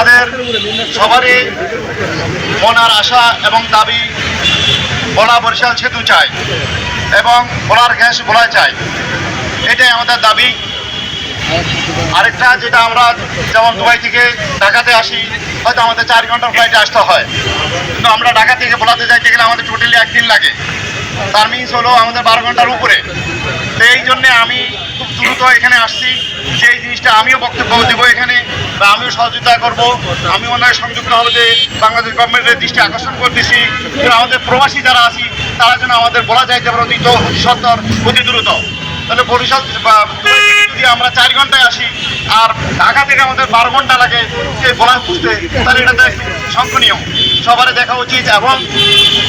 আমাদের সবারই মনার আশা এবং দাবি, বলা বরিশাল সেতু চাই এবং বলার গ্যাস বলা চাই। এটাই আমাদের দাবি। আরেকটা যেটা আমরা যেমন দুবাই থেকে ঢাকাতে আসি, হয়তো আমাদের চার ঘণ্টার ফ্লাইটে আসতে হয়। কিন্তু আমরা ঢাকা থেকে বলাতে যাইতে গেলে আমাদের টোটালি একদিন লাগে। তার মিনস হলো আমাদের বারো ঘণ্টার উপরে। তো এই জন্যে আমি দ্রুত এখানে আসছি। সেই জিনিসটা আমিও বক্তব্য দেবো এখানে বা আমিও সহযোগিতা করব। আমি ওনার সংযুক্ত হবে যে বাংলাদেশ গভর্নমেন্টের দৃষ্টি আকর্ষণ করতেছি আমাদের প্রবাসী যারা আছি, তারা যেন আমাদের বলা যায় যে অতি সত্তর, অতি দ্রুত। তাহলে বরিশাল যদি আমরা চার ঘন্টায় আসি, আর ঢাকা থেকে আমাদের বারো ঘণ্টা লাগে, সেই বলা বুঝতে তাহলে এটা তো একটু সবারই দেখা উচিত এবং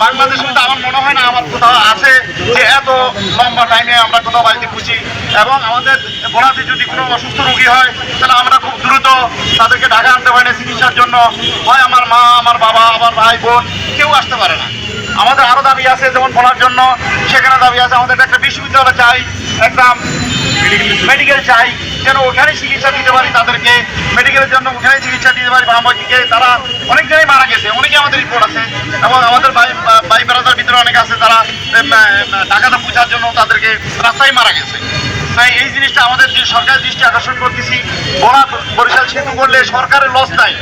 বাংলাদেশ কিন্তু আমার মনে হয় না আমার কোথাও আছে যে এত লম্বা টাইমে আমরা কোথাও বাড়িতে খুঁজি এবং আমাদের বোনাতে যদি কোনো অসুস্থ রোগী হয়, তাহলে আমরা খুব দ্রুত তাদেরকে ঢাকা আনতে পারি না চিকিৎসার জন্য। হয় আমার মা, আমার বাবা, আমার ভাই, বোন, কেউ আসতে পারে না। আমাদের আরও দাবি আছে যেমন বলার জন্য সেখানে দাবি আছে আমাদের একটা বিশ্ববিদ্যালয় চাই একটা মেডিকেল চাই যেন ওখানে চিকিৎসা দিতে পারি তাদেরকে মেডিকেলের জন্য ওখানে চিকিৎসা দিতে পারি বামবাইকে তারা অনেক জায়গায় মারা গেছে অনেকে আমাদের রিপোর্ট আছে এবং আমাদের বাই ভাই ভিতরে অনেক আছে তারা ঢাকাতে পৌঁছার জন্য তাদেরকে রাস্তায় মারা গেছে। তাই এই জিনিসটা আমাদের সরকারের দৃষ্টি আকর্ষণ করতেছি। বড়া বরিশাল সেতু করলে সরকারের লস নাই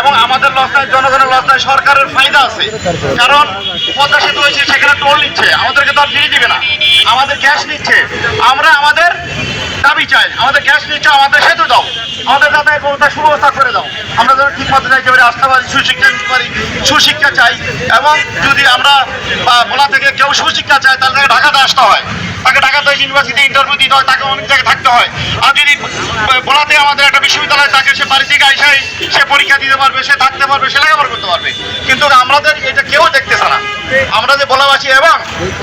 এবং আমাদের লস নাই, জনগণের লস নাই, সরকারের ফায়দা আছে। কারণ পদ্মা সেতু হয়েছে, সেখানে টোল নিচ্ছে। আমাদেরকে তো আর দিবে না। আমাদের গ্যাস নিচ্ছে। আমরা আমাদের দাবি চাই, আমাদের গ্যাস নিচ্ছে, আমাদের সেতু দাও। আমাদের যাতায়াত ব্যবস্থা, সুব্যবস্থা করে দাও। আমরা যেন ঠিক মতো যাইতে পারি আসতে পারি, সুশিক্ষা নিতে পারি, সুশিক্ষা চাই এবং যদি আমরা বলা থেকে কেউ সুশিক্ষা চায়, তাহলে ঢাকাতে আসতে হয়। তাকে ঢাকাতে ইউনিভার্সিটি ইন্টারভিউ দিতে হয়, তাকে অনেক জায়গায় থাকতে হয়। আর যদি বলাতে আমাদের একটা বিশ্ববিদ্যালয় থাকে, সে বাড়ি থেকে আইসাই, সে পরীক্ষা দিতে পারবে, সে থাকতে পারবে, সে লেখাপড়া করতে পারবে। কিন্তু আমাদের এটা কেউ দেখতেছে না। আমরা যে বলাবাসী, এবং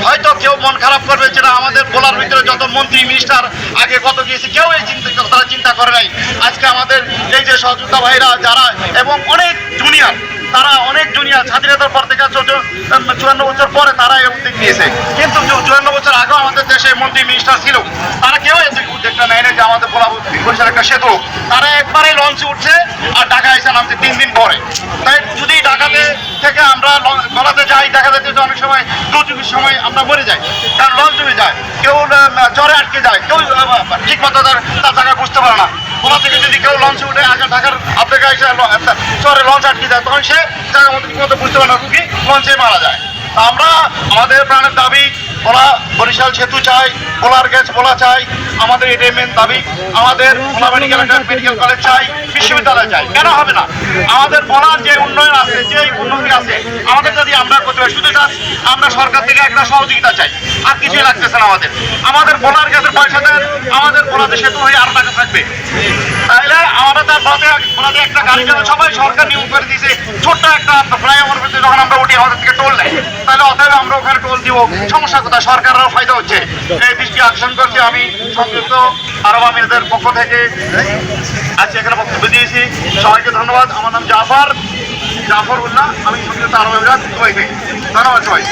হয়তো কেউ মন খারাপ করবে যেটা আমাদের বলার ভিতরে যত মন্ত্রী মিনিস্টার আগে কত গিয়েছে, কেউ এই চিন্তা, তারা চিন্তা করে নাই। আজকে আমাদের এই যে সহযোগিতা ভাইরা, যারা, এবং অনেক জুনিয়র তারা অনেক জুনিয়র স্বাধীনতার পর থেকে চুয়ান্ন বছর পরে তারা এই উদ্যোগ নিয়েছে। কিন্তু চুয়ান্ন বছর আগেও আমাদের দেশে মন্ত্রী মিনিস্টার ছিল। তারা কেউ এই উদ্যোগটা নেয়নি যে আমাদের বলা বরিশাল একটা সেতু তারা একবারে লঞ্চে উঠছে আর ঢাকা এসে নামছে তিন দিন পরে। তাই যদি ঢাকাতে থেকে আমরা গলাতে যাই, দেখা যাচ্ছে যে অনেক সময় দুর্যোগের সময় আমরা মরে যাই। কারণ লঞ্চ ডুবে যায়। কেউ জ্বরে আটকে যায়। কেউ ঠিক মতো তার জায়গায় বুঝতে পারে না। ওলা থেকে যদি কেউ লঞ্চে উঠে আগে ঢাকার আপনাকে এসে চরে লঞ্চ আটকে যায়, তখন সে জায়গা মতো ঠিক মতো বুঝতে পারে না রুগী লঞ্চে মারা যায়। আমরা আমাদের প্রাণের দাবি বলা বরিশাল সেতু চাই বোলার গ্যাস বলা চাই আমাদের এটাই দাবি, আমাদের ভোলা মেডিকেল মেডিকেল কলেজ চাই বিশ্ববিদ্যালয় চাই কেন হবে না? আমাদের বলার যে উন্নয়ন আছে, যে উন্নতি আছে, আমাদের যদি আমরা পারি শুধু just আমরা সরকার থেকে একটা সহযোগিতা চাই। আর কিছুই লাগতেছে না আমাদের। আমাদের বলার গ্যাসের পয়সা দেন, আমাদের বলাতে সেতু হয়ে আরও টাকা থাকবে। তাইলে আমরা তার বলাতে বলাতে একটা গাড়ি যেন সবাই সরকার নিয়ম করে দিয়েছে। ছোট্ট একটা ফ্লাইওভার ভিতরে যখন আমরা উঠি আমাদের থেকে টোল নেয়। তাহলে অতএব আমরা ওখানে টোল দিব। সমস্যা কোথায়? সরকারেরও ফায়দা হচ্ছে। এই দৃষ্টি আকর্ষণ করছি আমি। সংযুক্ত আরব আমিরদের পক্ষ থেকে আজকে এখানে বক্তব্য দিয়েছি। সবাইকে ধন্যবাদ। আমার নাম জাফর। জাফর উল্লাহ আমি সংযুক্ত আরব আমিরাত দুবাই থেকে ধন্যবাদ সবাই